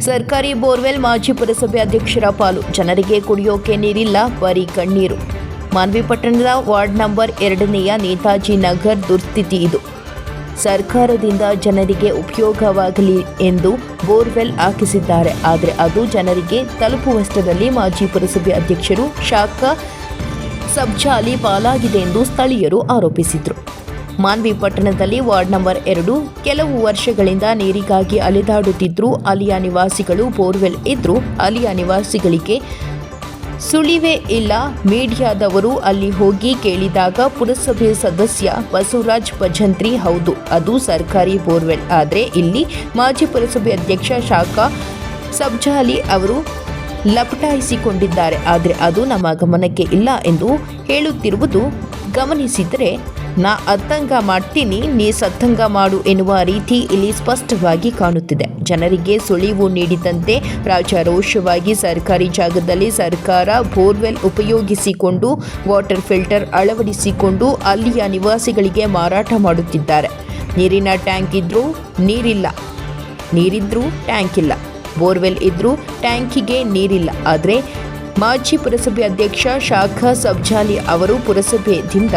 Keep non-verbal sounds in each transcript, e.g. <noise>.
ಸರ್ಕಾರಿ ಬೋರ್ವೆಲ್ ಮಾಜಿ ಪುರಸಭೆ ಅಧ್ಯಕ್ಷರ ಪಾಲು. ಜನರಿಗೆ ಕುಡಿಯೋಕೆ ನೀರಿಲ್ಲ, ಬರೀ ಕಣ್ಣೀರು. ಮಾನ್ವಿ ಪಟ್ಟಣದ ವಾರ್ಡ್ ನಂಬರ್ ಎರಡನೆಯ ನೇತಾಜಿ ನಗರ್ ದುರ್ಸ್ಥಿತಿ ಇದು. ಸರ್ಕಾರದಿಂದ ಜನರಿಗೆ ಉಪಯೋಗವಾಗಲಿ ಎಂದು ಬೋರ್ವೆಲ್ ಹಾಕಿಸಿದ್ದಾರೆ. ಆದರೆ ಅದು ಜನರಿಗೆ ತಲುಪುವಷ್ಟರಲ್ಲಿ ಮಾಜಿ ಪುರಸಭೆ ಅಧ್ಯಕ್ಷರು ಶಾಖಾ ಸಬ್ಜಾಲಿ ಪಾಲಾಗಿದೆ ಎಂದು ಸ್ಥಳೀಯರು ಆರೋಪಿಸಿದರು. ಮಾನ್ವಿ ಪಟ್ಟಣದಲ್ಲಿ ವಾರ್ಡ್ ನಂಬರ್ ಎರಡು. ಕೆಲವು ವರ್ಷಗಳಿಂದ ನೀರಿಗಾಗಿ ಅಲೆದಾಡುತ್ತಿದ್ದರೂ ಅಲ್ಲಿಯ ನಿವಾಸಿಗಳು ಬೋರ್ವೆಲ್ ಇದ್ದರೂ ಅಲ್ಲಿಯ ನಿವಾಸಿಗಳಿಗೆ ಸುಳಿವೇ ಇಲ್ಲ. ಮೀಡಿಯಾದವರು ಅಲ್ಲಿ ಹೋಗಿ ಕೇಳಿದಾಗ ಪುರಸಭೆ ಸದಸ್ಯ ಬಸವರಾಜ್ ಭಜಂತ್ರಿ, ಹೌದು, ಅದು ಸರ್ಕಾರಿ ಬೋರ್ವೆಲ್. ಆದರೆ ಇಲ್ಲಿ ಮಾಜಿ ಪುರಸಭೆ ಅಧ್ಯಕ್ಷ ಶಾಖಾ ಸಬ್ಜಾಲಿ ಅವರು ಲಪಟಾಯಿಸಿಕೊಂಡಿದ್ದಾರೆ. ಆದರೆ ಅದು ನಮ್ಮ ಗಮನಕ್ಕೆ ಇಲ್ಲ ಎಂದು ಹೇಳುತ್ತಿರುವುದು ಗಮನಿಸಿದರೆ ನಾ ಅತ್ತಂಗ ಮಾಡ್ತೀನಿ, ನೀ ಸತ್ತಂಗ ಮಾಡು ಎನ್ನುವ ರೀತಿ ಇಲ್ಲಿ ಸ್ಪಷ್ಟವಾಗಿ ಕಾಣುತ್ತಿದೆ. ಜನರಿಗೆ ಸುಳಿವು ನೀಡಿದಂತೆ ರಾಜಾರೋಷವಾಗಿ ಸರ್ಕಾರಿ ಜಾಗದಲ್ಲಿ ಸರ್ಕಾರ ಬೋರ್ವೆಲ್ ಉಪಯೋಗಿಸಿಕೊಂಡು, ವಾಟರ್ ಫಿಲ್ಟರ್ ಅಳವಡಿಸಿಕೊಂಡು ಅಲ್ಲಿಯ ನಿವಾಸಿಗಳಿಗೆ ಮಾರಾಟ ಮಾಡುತ್ತಿದ್ದಾರೆ. ನೀರಿನ ಟ್ಯಾಂಕ್ ಇದ್ರೂ ನೀರಿಲ್ಲ. ನೀರಿದ್ರೂ ಟ್ಯಾಂಕ್ ಇಲ್ಲ. ಬೋರ್ವೆಲ್ ಇದ್ರೂ ಟ್ಯಾಂಕಿಗೆ ನೀರಿಲ್ಲ. ಆದರೆ ಮಾಜಿ ಪುರಸಭೆ ಅಧ್ಯಕ್ಷ ಶಾಖಾ ಸಬ್ಜಾಲಿ ಅವರು ಪುರಸಭೆಯಿಂದ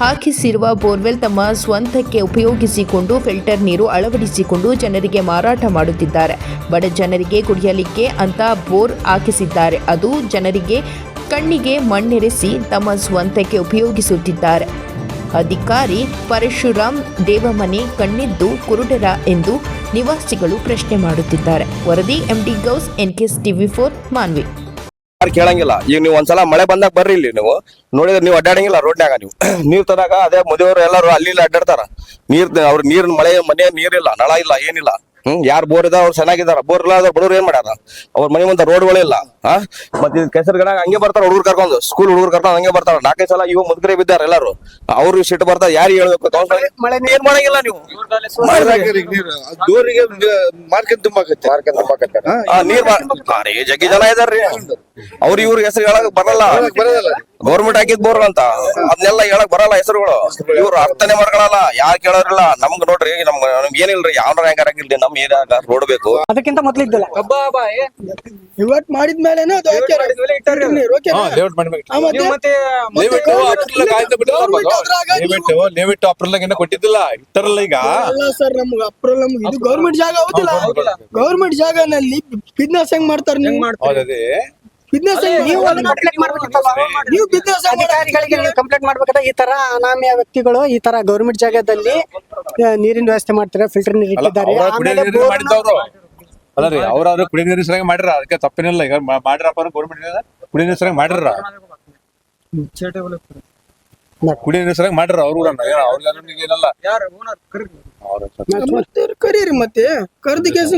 ಹಾಕಿಸಿರುವ ಬೋರ್ವೆಲ್ ತಮ್ಮ ಸ್ವಂತಕ್ಕೆ ಉಪಯೋಗಿಸಿಕೊಂಡು ಫಿಲ್ಟರ್ ನೀರು ಅಳವಡಿಸಿಕೊಂಡು ಜನರಿಗೆ ಮಾರಾಟ ಮಾಡುತ್ತಿದ್ದಾರೆ. ಬಡ ಜನರಿಗೆ ಕುಡಿಯಲಿಕ್ಕೆ ಅಂತ ಬೋರ್ ಹಾಕಿಸಿದ್ದಾರೆ. ಅದು ಜನರಿಗೆ ಕಣ್ಣಿಗೆ ಮಣ್ಣೆರೆಸಿ ತಮ್ಮ ಸ್ವಂತಕ್ಕೆ ಉಪಯೋಗಿಸುತ್ತಿದ್ದಾರೆ. ಅಧಿಕಾರಿ ಪರಶುರಾಮ್ ದೇವಮನೆ ಕಣ್ಣಿದ್ದು ಕುರುಡರ ಎಂದು ನಿವಾಸಿಗಳು ಪ್ರಶ್ನೆ ಮಾಡುತ್ತಿದ್ದಾರೆ. ವರದಿ MD Ghouse NKS TV four Manvi ಯಾರು ಕೇಳಂಗಿಲ್ಲ. ಈಗ ನೀವು ಒಂದ್ಸಲ ಮಳೆ ಬಂದಾಗ ಬರ್ರಿ ಇಲ್ಲಿ ನೀವು. ನೋಡಿದ್ರೆ ನೀವು ಅಡ್ಡಾಡಂಗಿಲ್ಲ ರೋಡ್ನಾಗ ನೀವು. <clears throat> ನೀರ್ ತರಾಗ ಅದೇ ಮದುವೆಯವರು ಎಲ್ಲರೂ ಅಲ್ಲಿ ಇಲ್ಲಿ ಅಡ್ಡಾಡ್ತಾರ. ನೀರ್ ಅವ್ರ ನೀರ್ ಮಳೆ ಮನೆ ನೀರಿಲ್ಲ ನಳ ಇಲ್ಲ ಏನಿಲ್ಲ. ಹ್ಮ್ ಯಾರು ಬೋರ್ ಇದಾವ ಅವ್ರು ಚೆನ್ನಾಗಿದಾರ. ಬೋರ್ ಇಲ್ಲ ಅದ್ರ ಬಡವ್ರು ಏನ್ ಮಾಡ್ಯಾರ? ಅವ್ರ ಮನೆ ಮುಂದೆ ರೋಡ್ಗಳಿಲ್ಲ ಹಾ ಮತ್ತೆ ಕೆಸರುಗಣ ಹಂಗೆ ಬರ್ತಾರ ಹುಡುಗರು ಕರ್ಕೊಂಡು ಸ್ಕೂಲ್ ಹುಡುಗರು ಕರ್ಕೊಂಡು ಹಂಗೆ ಬರ್ತಾರ. ನಾಲ್ಕೈದು ಸಲ ಇವಾಗ ಮುದುಕರೆ ಬಿದ್ದಾರ ಎಲ್ಲಾರು. ಅವ್ರು ಸಿಟ್ಟು ಬರ್ತಾರ ಯಾರು ಹೇಳ್ಬೇಕು? ಮಳೆ ಏನ್ ಮಾಡಂಗಿಲ್ಲ ನೀವು? ದೂರಿಗೆ ಮಾರ್ಕೆಟ್ ತುಂಬಾಕತ್ತೆ ನೀರ್ ಜಗ್ಗಿ ಜನ ಇದಾರ್ರಿ. ಅವ್ರ ಇವ್ರ ಹೆಸರು ಹೇಳಕ್ ಬರಲ್ಲ. ಗೌರ್ಮೆಂಟ್ ಹಾಕಿದ್ ಬೋರ್ ಅಂತ. ಅದನ್ನೆಲ್ಲ ಹೇಳಕ್ ಬರಲ್ಲ ಹೆಸರುಗಳು. ಇವ್ರು ಅರ್ಥನೆ ಮಾಡ್ಕೊಳಲ್ಲ. ಯಾರು ಕೇಳೋರಿಲ್ಲ. ನಮ್ಗ್ ನೋಡ್ರಿ ನಮ್ಗ್ ನಮ್ಗ್ ಏನಿಲ್ರಿ ಯಾವ ರ್ಯಾಂಕ್ ಹಾಕಿಲ್ರಿ ನಮ್ ಏರಿಯಾಗ ರೋಡ್ ಬೇಕು ಅದಕ್ಕಿಂತ ಮೊದ್ಲು ಇದ್ದಿಲ್ಲ. ಇವತ್ ಮಾಡಿದ್ಮೇಲೆನೆ ಅದು ಅಪ್ರೂವಲ್ ಏನೋ ಕೊಟ್ಟಿದ್ದಿಲ್ಲ. ಇತ್ತರಲ್ಲ ಈಗ. ಅಲ್ಲ ಸರ್ ನಮ್ಗೆ ಅಪ್ರೂವಲ್ ನಮ್ಗೆ ಇದು ಗೌರ್ಮೆಂಟ್ ಜಾಗ ಹೌದಿಲ್ಲ. ಗೌರ್ಮೆಂಟ್ ಜಾಗನಲ್ಲಿ ಬಿಸ್ನೆಸ್ ಹೆಂಗ್ ಮಾಡ್ತಾರೆ ಹೌದದೇ ಬಿಸ್ನೆಸ್ ನೀವು ನೀವು ಬಿಸ್ನೆಸ್ ಅಧಿಕಾರಿಗಳಿಗೆ ನೀವು ಕಂಪ್ಲೇಂಟ್ ಮಾಡ್ಬೇಕಾದ್ರೆ ಈ ತರ ಅನಾಮ್ಯ ವ್ಯಕ್ತಿಗಳು ಈ ತರ ಗೌರ್ಮೆಂಟ್ ಜಾಗದಲ್ಲಿ ನೀರಿನ ವ್ಯವಸ್ಥೆ ಮಾಡ್ತಾರೆ ಫಿಲ್ಟರ್ ನೀರು ಇಟ್ಟಿದ್ದಾರೆ. ಅಲ್ಲ ರೀ ಅವ್ರವ್ರು ಕುಡಿಯೋ ನೀರು ಸರಿಯಾಗಿ ಮಾಡ್ಯಾರ ಅದಕ್ಕೆ ತಪ್ಪೇನಿಲ್ಲ. ಈಗ ಮಾಡಿರಪ್ಪ ಗೌರ್ಮೆಂಟ್ ಕುಡಿಯೋ ನೀರು ಸರಿಯಾಗಿ ಮಾಡ್ಯಾರ ಕುಡಿಯೋ ನೀರು ಸರಿಯಾಗಿ ಮಾಡ್ಯಾರ ಅವ್ರು ಕೂಡ ಅವ್ರಿಗೆ ಏನಲ್ಲ? ಕರೀರಿ. ಮತ್ತೆ ಕರ್ದ ಕೇಸ್